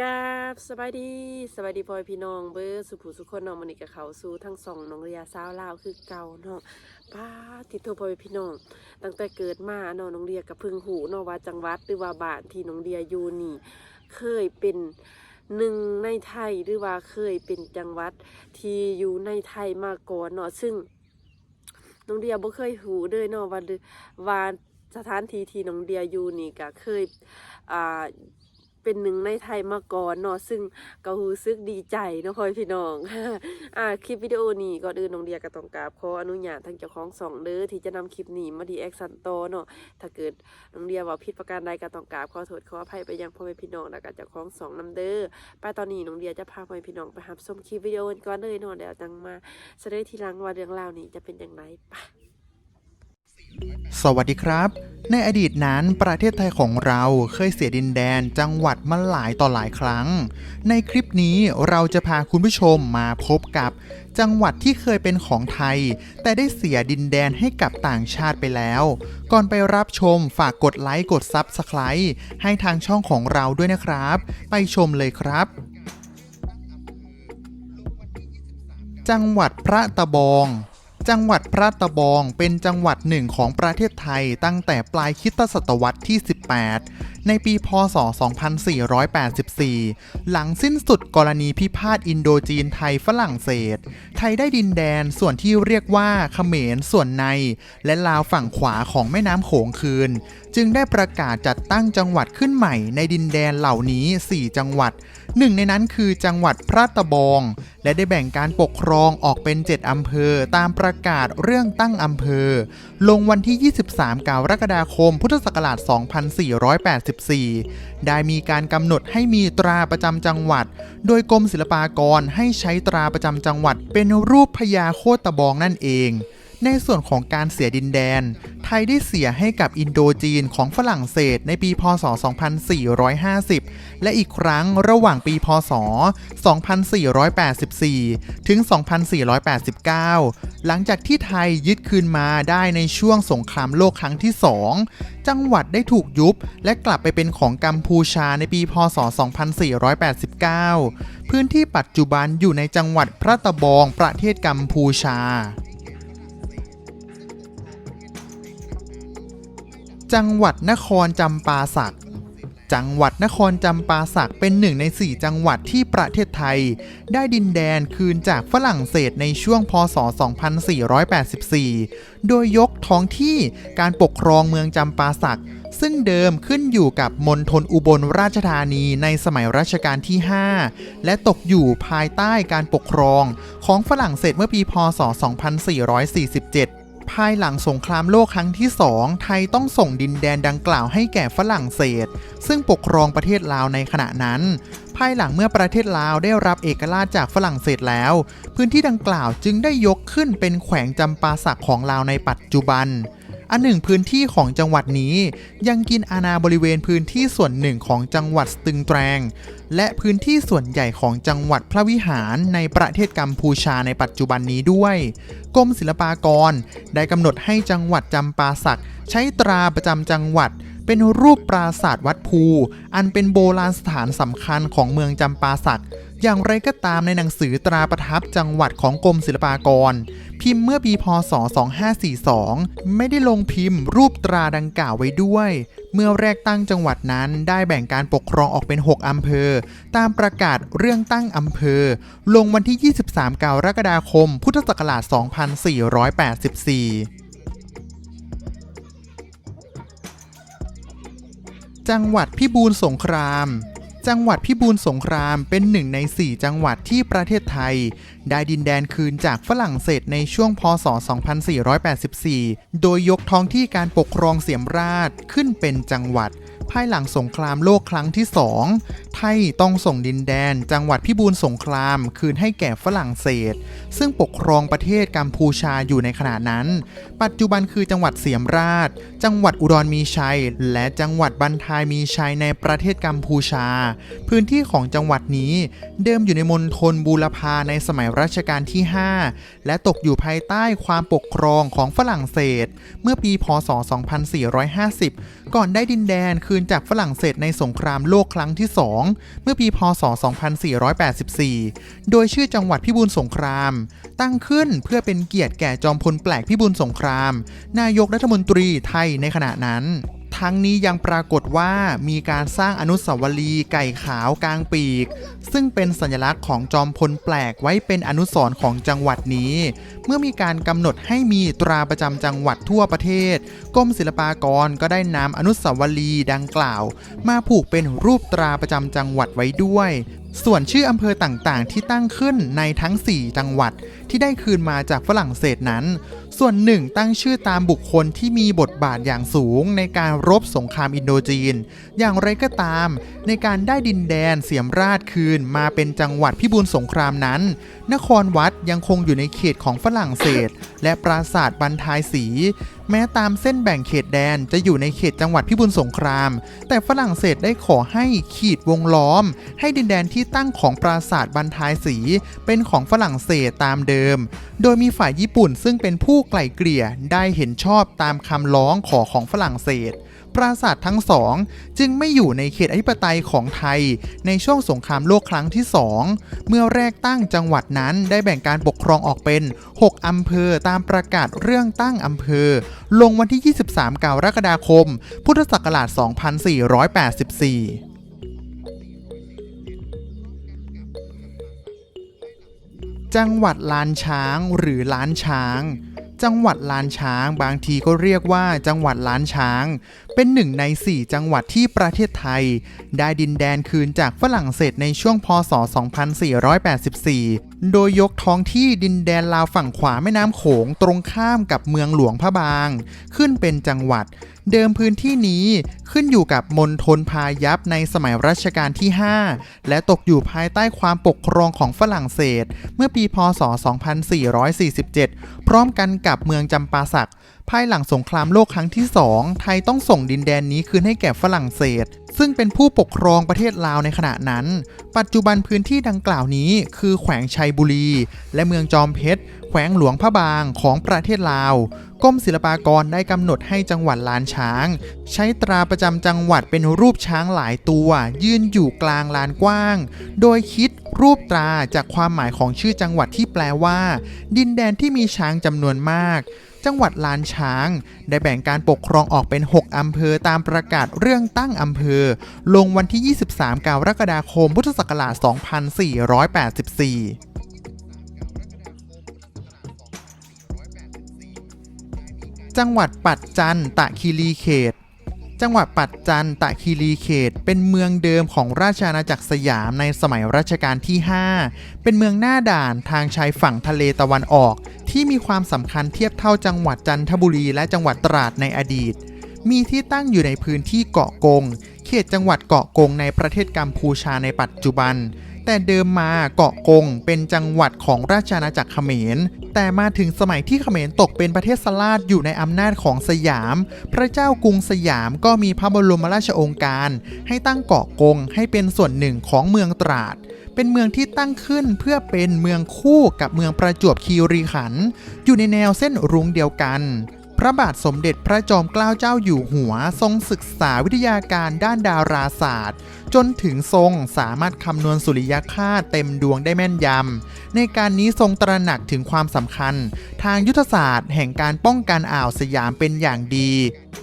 กราบสบายดีสบายดีพ่อแม่พี่น้องเบอร์สุภูสุคนน้องมันนี่กับเขาสู่ทั้งสองน้องเรียสาวลาวคือเก่าเนาะป้าติดโทรพ่อแม่พี่น้อง ตั้งแต่เกิดมาเนาะน้องเรียกับพึ่งหูเนาะว่าจังหวัดหรือว่าบ้านที่น้องเรียอยู่นี่ เคยเป็นหนึ่งในไทยหรือว่าเคยเป็นจังหวัดที่อยู่ในไทยมาก่อนเนาะซึ่งน้องเดียบ่เคยหูเลยเนาะว่าว่าสถานที่ที่น้องเดียอยู่นี่ก็เคยอ่า เป็นหนึ่งในไทยมาก่อนเนาะซึ่งก็รู้สึกดีใจเนาะพ่อพี่น้องอ่าคลิปวิดีโอนี้ก็อื่นน้องเดียก็ต้องกราบขออนุญาตทางเจ้าของสองเด้อที่จะนำคลิปนี้มาดีแอคซันโตเนาะถ้าเกิดน้องเดียว่าผิดประการใดก็ต้องกราบขอโทษขออภัยไปยังพ่อแม่พี่น้องแล้วก็เจ้าของสองนํเด้อไปตอนนี้น้องเดียจะพาพ่อแม่พี่น้องไปรับชมคลิปวิดีโอก่อนเลยเนาะเดี๋ยวจังมาแสดงทีหลังว่าเรื่องราวนี้จะเป็นอย่างไรไป สวัสดีครับ ในอดีตนั้นประเทศไทยของเราเคยเสียดินแดนจังหวัดมาหลายต่อหลายครั้ง ในคลิปนี้เราจะพาคุณผู้ชมมาพบกับ จังหวัดที่เคยเป็นของไทย แต่ได้เสียดินแดนให้กับต่างชาติไปแล้ว ก่อนไปรับชมฝากกดไลค์กดซับสไคร b ์ให้ทางช่องของเราด้วยนะครับ ไปชมเลยครับจังหวัดพระตะบอง จังหวัดพระตะบองเป็นจังหวัดหนึ่งของประเทศไทยตั้งแต่ปลายคิตศตวรรษที่ 18 ในปีพศ 2484 หลังสิ้นสุดกรณีพิพาทอินโดจีนไทยฝรั่งเศส ไทยได้ดินแดนส่วนที่เรียกว่าเขมรส่วนใน และลาวฝั่งขวาของแม่น้ำโขงคืน จึงได้ประกาศจัดตั้งจังหวัดขึ้นใหม่ในดินแดนเหล่านี้ 4 จังหวัด หนึ่งในนั้นคือจังหวัดพระตะบอง และได้แบ่งการปกครองออกเป็น 7 อำเภอ ตามประกาศเรื่องตั้งอำเภอ ลงวันที่ 23 กรกฎาคม พุทธศักราช 2484 ได้มีการกำหนดให้มีตราประจำจังหวัด โดยกรมศิลปากรให้ใช้ตราประจำจังหวัด เป็นรูปพญาโคตะบองนั่นเอง ในส่วนของการเสียดินแดน ไทยได้เสียให้กับอินโดจีนของฝรั่งเศสในปีพศ 2450 และอีกครั้งระหว่างปีพศ 2484 ถึง 2489 หลังจากที่ไทยยึดคืนมาได้ในช่วงสงครามโลกครั้งที่ 2 จังหวัดได้ถูกยุบและกลับไปเป็นของกัมพูชาในปีพศ 2489 พื้นที่ปัจจุบันอยู่ในจังหวัดพระตะบองประเทศกัมพูชา จังหวัดนครจำปาสัก จังหวัดนครจำปาสักเป็นหนึ่งใน 4 จังหวัดที่ประเทศไทย ได้ดินแดนคืนจากฝรั่งเศสในช่วงพศ 2484 โดยยกท้องที่การปกครองเมืองจำปาสัก ซึ่งเดิมขึ้นอยู่กับมณฑลอุบลราชธานีในสมัยรัชกาลที่ 5 และตกอยู่ภายใต้การปกครองของฝรั่งเศสเมื่อปีพศ 2447 ภายหลังสงครามโลกครั้งที่2ไทยต้องส่งดินแดนดังกล่าวให้แก่ฝรั่งเศส ซึ่งปกครองประเทศลาวในขณะนั้น ภายหลังเมื่อประเทศลาวได้รับเอกราชจากฝรั่งเศสแล้ว พื้นที่ดังกล่าวจึงได้ยกขึ้นเป็นแขวงจำปาสักของลาวในปัจจุบัน อันหนึ่งพื้นที่ของจังหวัดนี้ ยังกินอาณาบริเวณพื้นที่ส่วนหนึ่งของจังหวัดสตึงแตรง และพื้นที่ส่วนใหญ่ของจังหวัดพระวิหารในประเทศกัมพูชาในปัจจุบันนี้ด้วยกรมศิลปากรได้กำหนดให้จังหวัดจำปาสักใช้ตราประจำจังหวัดเป็นรูปปราสาทวัดภู อันเป็นโบราณสถานสำคัญของเมืองจำปาสัก อย่างไรก็ตามในหนังสือตราประทับจังหวัดของกรมศิลปากร พิมพ์เมื่อปีพศ 2542 ไม่ได้ลงพิมพ์รูปตราดังกล่าวไว้ด้วย เมื่อแรกตั้งจังหวัดนั้นได้แบ่งการปกครองออกเป็น 6 อำเภอ ตามประกาศเรื่องตั้งอำเภอ ลงวันที่ 23 กรกฎาคม พุทธศักราช 2484จังหวัดพิบูลสงคราม จังหวัดพิบูลสงครามเป็นหนึ่งใน 4 จังหวัดที่ประเทศไทยได้ดินแดนคืนจากฝรั่งเศสในช่วงพศ 2484 โดยยกท้องที่การปกครองเสียมราชขึ้นเป็นจังหวัด ภายหลังสงครามโลกครั้งที่2ไทยต้องส่งดินแดนจังหวัดพิบูลสงครามคืนให้แก่ฝรั่งเศส ซึ่งปกครองประเทศกัมพูชาอยู่ในขณะนั้น ปัจจุบันคือจังหวัดเสียมราช จังหวัดอุดรมีชัย และจังหวัดบันทายมีชัยในประเทศกัมพูชา พื้นที่ของจังหวัดนี้เดิมอยู่ในมณฑลบูรพาในสมัยรัชกาลที่ 5 และตกอยู่ภายใต้ความปกครองของฝรั่งเศส เมื่อปี พศ 2450 ก่อนได้ดินแดนคืนจากฝรั่งเศสในสงครามโลกครั้งที่ 2 เมื่อปี พศ 2484 โดยชื่อจังหวัดพิบูลสงคราม ตั้งขึ้นเพื่อเป็นเกียรติแก่จอมพลแปลกพิบูลสงคราม นายกรัฐมนตรีไทยในขณะนั้น ทั้งนี้ยังปรากฏว่ามีการสร้างอนุสาวรีย์ไก่ขาวกลางปีก ซึ่งเป็นสัญลักษณ์ของจอมพลแปลกไว้เป็นอนุสรณ์ของจังหวัดนี้ เมื่อมีการกำหนดให้มีตราประจำจังหวัดทั่วประเทศกรมศิลปากรก็ได้นำอนุสาวรีย์ดังกล่าว มาผูกเป็นรูปตราประจำจังหวัดไว้ด้วย ส่วนชื่ออำเภอต่างๆ ที่ตั้งขึ้นในทั้ง 4 จังหวัดที่ได้คืนมาจากฝรั่งเศสนั้น ส่วนหนึ่งตั้งชื่อตามบุคคลที่มีบทบาทอย่างสูงในการรบสงครามอินโดจีน อย่างไรก็ตาม ในการได้ดินแดนเสียมราชคืนมาเป็นจังหวัดพิบูลสงครามนั้น นครวัดยังคงอยู่ในเขตของฝรั่งเศส และปราสาทบันทายสีแม้ตามเส้นแบ่งเขตแดนจะอยู่ในเขตจังหวัดพิบูลสงคราม แต่ฝรั่งเศสได้ขอให้ขีดวงล้อม ให้ดินแดนที่ตั้งของปราสาทบันทายสี เป็นของฝรั่งเศสตามเดิม โดยมีฝ่ายญี่ปุ่นซึ่งเป็นผู้ไกล่เกลี่ยได้เห็นชอบตามคำร้องขอของฝรั่งเศส ปราสาททั้งสอง จึงไม่อยู่ในเขตอธิปไตยของไทย ในช่วงสงครามโลกครั้งที่สองเมื่อแรกตั้งจังหวัดนั้นได้แบ่งการปกครองออกเป็น 6 อำเภอตามประกาศเรื่องตั้งอำเภอ ลงวันที่ 23กรกฎาคม พุทธศักราช 2484จังหวัดลานช้างหรือล้านช้าง จังหวัดล้านช้าง บางทีก็เรียกว่าจังหวัดล้านช้าง เป็นหนึ่งใน 4 จังหวัดที่ประเทศไทย ได้ดินแดนคืนจากฝรั่งเศสในช่วงพศ 2484 โดยยกท้องที่ดินแดนลาวฝั่งขวาแม่น้ำโขงตรงข้ามกับเมืองหลวงพระบาง ขึ้นเป็นจังหวัด เดิมพื้นที่นี้ขึ้นอยู่กับมณฑลพายัพในสมัยรัชกาลที่ 5 และตกอยู่ภายใต้ความปกครองของฝรั่งเศส เมื่อปีพศ 2447 พร้อมกันกับเมืองจำปาสัก ภายหลังสงครามโลกครั้งที่ 2 ไทยต้องส่งดินแดนนี้คืนให้แก่ฝรั่งเศส ซึ่งเป็นผู้ปกครองประเทศลาวในขณะนั้น ปัจจุบันพื้นที่ดังกล่าวนี้คือแขวงชัยบุรี และเมืองจอมเพชร แขวงหลวงพระบางของประเทศลาวกรมศิลปากรได้กำหนดให้จังหวัดลานช้าง ใช้ตราประจำจังหวัดเป็นรูปช้างหลายตัว ยืนอยู่กลางลานกว้าง โดยคิดรูปตราจากความหมายของชื่อจังหวัดที่แปลว่า ดินแดนที่มีช้างจำนวนมาก จังหวัดลานช้าง ได้แบ่งการปกครองออกเป็น 6 อำเภอตามประกาศเรื่องตั้งอำเภอ ลงวันที่ 23 กรกฎาคม พุทธศักราช 2484จังหวัดปัตจันตะคีรีเขต จังหวัดปัจจันตะคีรีเขต เป็นเมืองเดิมของราชอาณาจักรสยามในสมัยรัชกาลที่ 5 เป็นเมืองหน้าด่านทางชายฝั่งทะเลตะวันออก ที่มีความสำคัญเทียบเท่าจังหวัดจันทบุรีและจังหวัดตราดในอดีต มีที่ตั้งอยู่ในพื้นที่เกาะกง เขตจังหวัดเกาะกงในประเทศกัมพูชาในปัจจุบัน แต่เดิมมาเกาะกงเป็นจังหวัดของราชอาณาจักรเขมร แต่มาถึงสมัยที่เขมรตกเป็นประเทศสลาดอยู่ในอำนาจของสยาม พระเจ้ากรุงสยามก็มีพระบรมราชโองการ ให้ตั้งเกาะกงให้เป็นส่วนหนึ่งของเมืองตราด เป็นเมืองที่ตั้งขึ้นเพื่อเป็นเมืองคู่กับเมืองประจวบคีรีขันธ์อยู่ในแนวเส้นรุ้งเดียวกัน ระบาทสมเด็จพระจอมเกล้าเจ้าอยู่หัว ทรงศึกษาวิทยาการด้านดาราศาสตร์ จนถึงทรงสามารถคำนวณสุริยคาสเต็มดวงได้แม่นยำ ในการนี้ทรงตระหนักถึงความสำคัญ ทางยุทธศาสตร์แห่งการป้องกันอ่าวสยามเป็นอย่างดี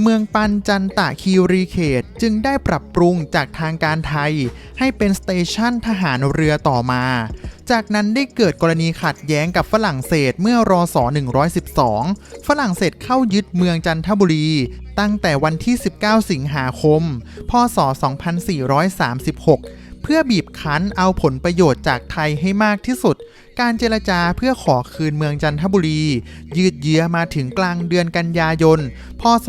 เมืองปันจันตะคีรีเขตจึงได้ปรับปรุงจากทางการไทย ให้เป็นสเตชันทหารเรือต่อมา จากนั้นได้เกิดกรณีขัดแย้งกับฝรั่งเศสเมื่อรอศ112 ฝรั่งเศสเข้ายึดเมืองจันทบุรี ตั้งแต่วันที่ 19 สิงหาคม พศ 2436 เพื่อบีบคั้นเอาผลประโยชน์จากไทยให้มากที่สุด การเจรจาเพื่อขอคืนเมืองจันทบุรี ยืดเยื้อมาถึงกลางเดือนกันยายน พศ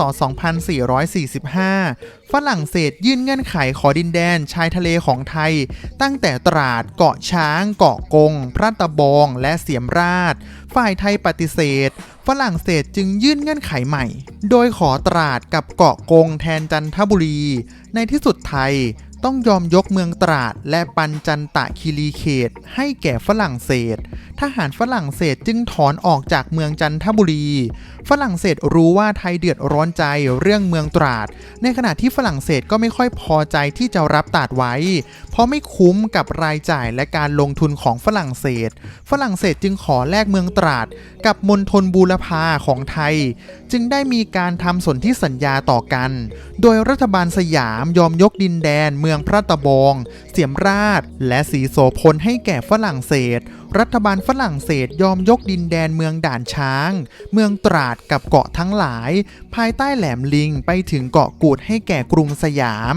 2445 ฝรั่งเศสยื่นเงื่อนไขขอดินแดนชายทะเลของไทย ตั้งแต่ตราดเกาะช้าง เกาะกง พระตะบองและเสียมราช ฝ่ายไทยปฏิเสธฝรั่งเศสจึงยื่นเงื่อนไขใหม่ โดยขอตราดกับเกาะกงแทนจันทบุรี ในที่สุดไทย ต้องยอมยกเมืองตราดและปันจันตะคีรีเขต ให้แก่ฝรั่งเศส ทหารฝรั่งเศสจึงถอนออกจากเมืองจันทบุรี ฝรั่งเศสรู้ว่าไทยเดือดร้อนใจเรื่องเมืองตราด ในขณะที่ฝรั่งเศสก็ไม่ค่อยพอใจที่จะรับตราดไว้ เพราะไม่คุ้มกับรายจ่ายและการลงทุนของฝรั่งเศส ฝรั่งเศสจึงขอแลกเมืองตราด กับมณฑลบูรพาของไทย จึงได้มีการทำสนธิสัญญาต่อกัน โดยรัฐบาลสยามยอมยกดินแดน เมืองพระตะบอง เสียมราช และสีโสพลให้แก่ฝรั่งเศสรัฐบาลฝรั่งเศสยอมยกดินแดนเมืองด่านช้าง เมืองตราดกับเกาะทั้งหลาย ภายใต้แหลมลิงไปถึงเกาะกูดให้แก่กรุงสยาม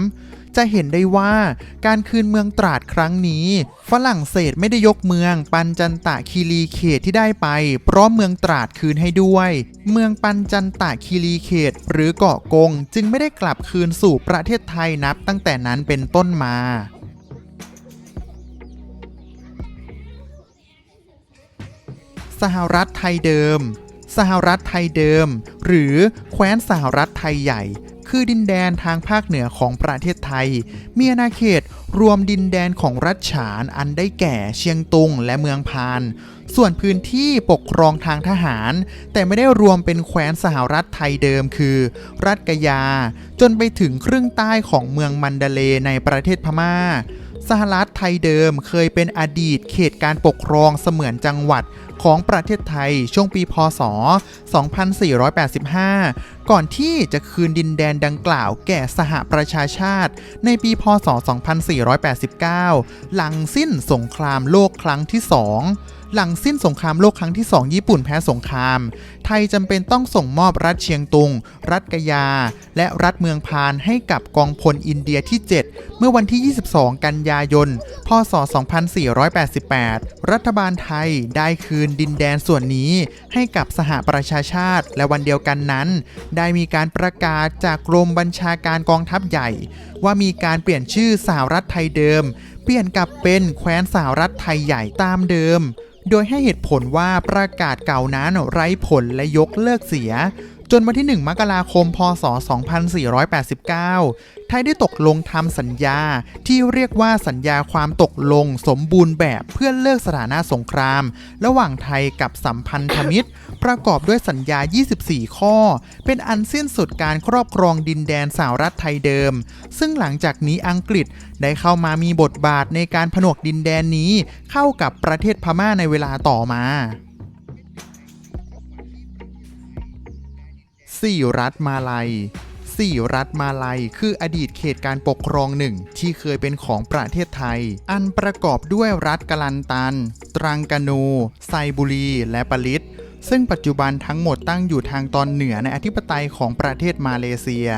จะเห็นได้ว่าการคืนเมืองตราดครั้งนี้ ฝรั่งเศสไม่ได้ยกเมืองปันจันตะคีรีเขตที่ได้ไป เพราะเมืองตราดคืนให้ด้วย เมืองปันจันตะคีรีเขต หรือเกาะกง จึงไม่ได้กลับคืนสู่ประเทศไทยนับตั้งแต่นั้นเป็นต้นมา สหรัฐไทยเดิม สหรัฐไทยเดิม หรือแคว้นสหรัฐไทยใหญ่ คือดินแดนทางภาคเหนือของประเทศไทย มีอาณาเขตรวมดินแดนของรัฐฉานอันได้แก่เชียงตุงและเมืองพาน ส่วนพื้นที่ปกครองทางทหาร แต่ไม่ได้รวมเป็นแคว้นสหรัฐไทยเดิมคือ รัฐกยา จนไปถึงครึ่งใต้ของเมืองมันดาเลในประเทศพม่า สหรัฐไทยเดิมเคยเป็นอดีตเขตการปกครองเสมือนจังหวัดของประเทศไทยช่วงปี พศ 2485 ก่อนที่จะคืนดินแดนดังกล่าวแก่สหประชาชาติ ในปีพศ 2489 หลังสิ้นสงครามโลกครั้งที่สองหลังสิ้นสงครามโลกครั้งที่ 2 ญี่ปุ่นแพ้สงคราม ไทยจำเป็นต้องส่งมอบรัฐเชียงตุง รัฐกะยา และรัฐเมืองพานให้กับกองพลอินเดียที่ 7 เมื่อวันที่ 22 กันยายน พศ 2488 รัฐบาลไทยได้คืนดินแดนส่วนนี้ให้กับสหประชาชาติ และวันเดียวกันนั้น ไได้มีการประกาศจากกรมบัญชาการกองทัพใหญ่ ว่ามีการเปลี่ยนชื่อสหรัฐไทยเดิม เปลี่ยนกลับเป็นแคว้นสหรัฐไทยใหญ่ตามเดิม โดยให้เหตุผลว่าประกาศเก่านั้นไร้ผลและยกเลิกเสีย จนวันที่ 1 มกราคม พศ 2489 ไทยได้ตกลงทำสัญญาที่เรียกว่าสัญญาความตกลงสมบูรณ์แบบเพื่อเลิกสถานะสงคราม ระหว่างไทยกับสัมพันธมิตร ประกอบด้วยสัญญา 24 ข้อ เป็นอันสิ้นสุดการครอบครองดินแดนสหรัฐไทยเดิม ซึ่งหลังจากนี้อังกฤษได้เข้ามามีบทบาทในการผนวกดินแดนนี้เข้ากับประเทศพม่าในเวลาต่อมา 4รัฐมาลัย4รัฐมาลัย คืออดีตเขตการปกครองหนึ่งที่เคยเป็นของประเทศไทย อันประกอบด้วยรัฐกาลันตัน ตรังกานูไซบุรี และปะลิต ซึ่งปัจจุบันทั้งหมดตั้งอยู่ทางตอนเหนือในอธิปไตยของประเทศมาเลเซีย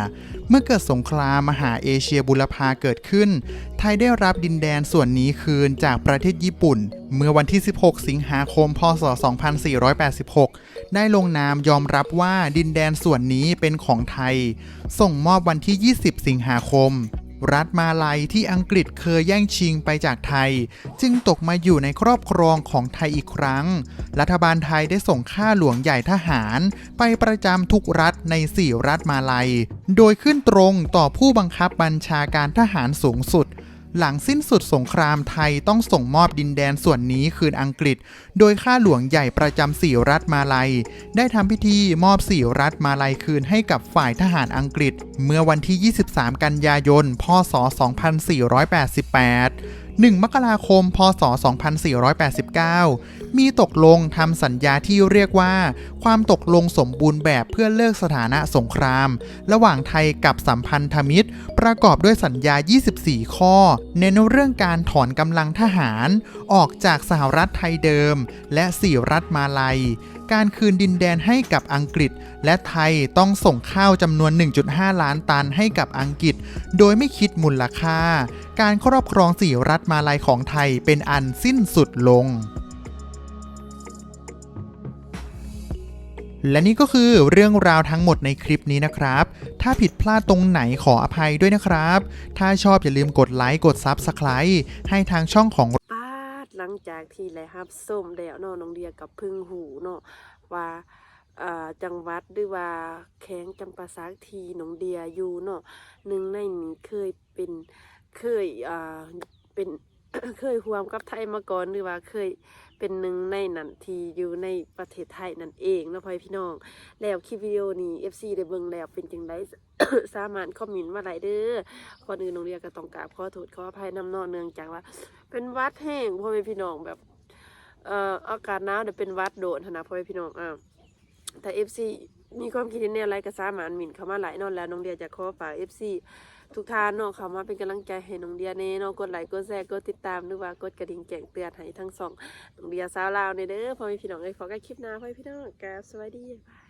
เมื่อเกิดสงครามมหาเอเชียบุรพาเกิดขึ้น ไทยได้รับดินแดนส่วนนี้คืนจากประเทศญี่ปุ่น เมื่อวันที่ 16 สิงหาคม พศ 2486 ได้ลงนามยอมรับว่าดินแดนส่วนนี้เป็นของไทย ส่งมอบวันที่ 20 สิงหาคม รัฐมาลัยที่อังกฤษเคยแย่งชิงไปจากไทย จึงตกมาอยู่ในครอบครองของไทยอีกครั้ง รัฐบาลไทยได้ส่งข้าหลวงใหญ่ทหาร ไปประจำทุกรัฐใน 4 รัฐมาลัย โดยขึ้นตรงต่อผู้บังคับบัญชาการทหารสูงสุด หลังสิ้นสุดสงครามไทยต้องส่งมอบดินแดนส่วนนี้คืนอังกฤษ โดยข้าหลวงใหญ่ประจำสี่รัฐมาลัย ได้ทำพิธีมอบสี่รัฐมาลัยคืนให้กับฝ่ายทหารอังกฤษ เมื่อวันที่ 23 กันยายน พศ 2488 1 มกราคม พศ 2489 มีตกลงทำสัญญาที่เรียกว่า ความตกลงสมบูรณ์แบบเพื่อเลิกสถานะสงคราม ระหว่างไทยกับสัมพันธมิตร ประกอบด้วยสัญญา 24 ข้อ เน้นเรื่องการถอนกำลังทหาร ออกจากสหรัฐไทยเดิม และ4รัฐมาลัย การคืนดินแดนให้กับอังกฤษ และไทยต้องส่งข้าวจำนวน 1.5 ล้านตันให้กับอังกฤษ โดยไม่คิดมูลค่า การครอบครองสี่รัฐมาลัยของไทยเป็นอันสิ้นสุดลงและนี่ก็คือเรื่องราวทั้งหมดในคลิปนี้นะครับ ถ้าผิดพลาดตรงไหนขออภัยด้วยนะครับ ถ้าชอบอย่าลืมกดไลค์ กด Subscribe ให้ทางช่องของ ลังจากที่แลรับส้มแล้วเนาะน้องเดียกับพึ่งหูเนาะว่าจังหวัดหรือว่าแข้งจำปาสักทีน้องเดียอยู่เนาะหนึ่งในนี้เคยเป็นเคยอ่าเป็นเคยห่วมกับไทยมาก่อนหรือว่าเคย เป็นหนึ่งในนั้นที่อยู่ในประเทศไทยนั่นเองนะพ่อพี่น้อง แล้วคลิปวิดีโอนี้ FC ได้เบิ่งแล้วเป็นจังไดสามารถคอมเมนต์มาได้เด้อก่อนอื่นน้องเรียก็ต้องกราบขอโทษขออภัยนำนอเนื่องจากว่า เป็นวัดแห้งพ่อแม่พี่น้องแบบเอ่ออากาศหนาวเดี๋ยวเป็นวัดโดนนะพ่อแม่พี่น้องอ่าแต่ FC มีความคิดเห็นแนวอะไรก็สามารถหมิ่นเข้ามาหลายนอนแล้วน้องเดียจะขอฝาก FC ทุกท่านเนาะเข้ามาเป็นกำลังใจให้น้องเดียเน่เนาะกดไลค์กดแชร์กดติดตามหรือว่ากดกระดิ่งแจ้งเตือนให้ทั้งสองน้องเดียสาวลาวในเด้อพ่อแม่พี่น้องไอ้ยขอกไอ้คลิปหน้าพ่อแม่พี่น้องกาสวัสดีบ๊ายบาย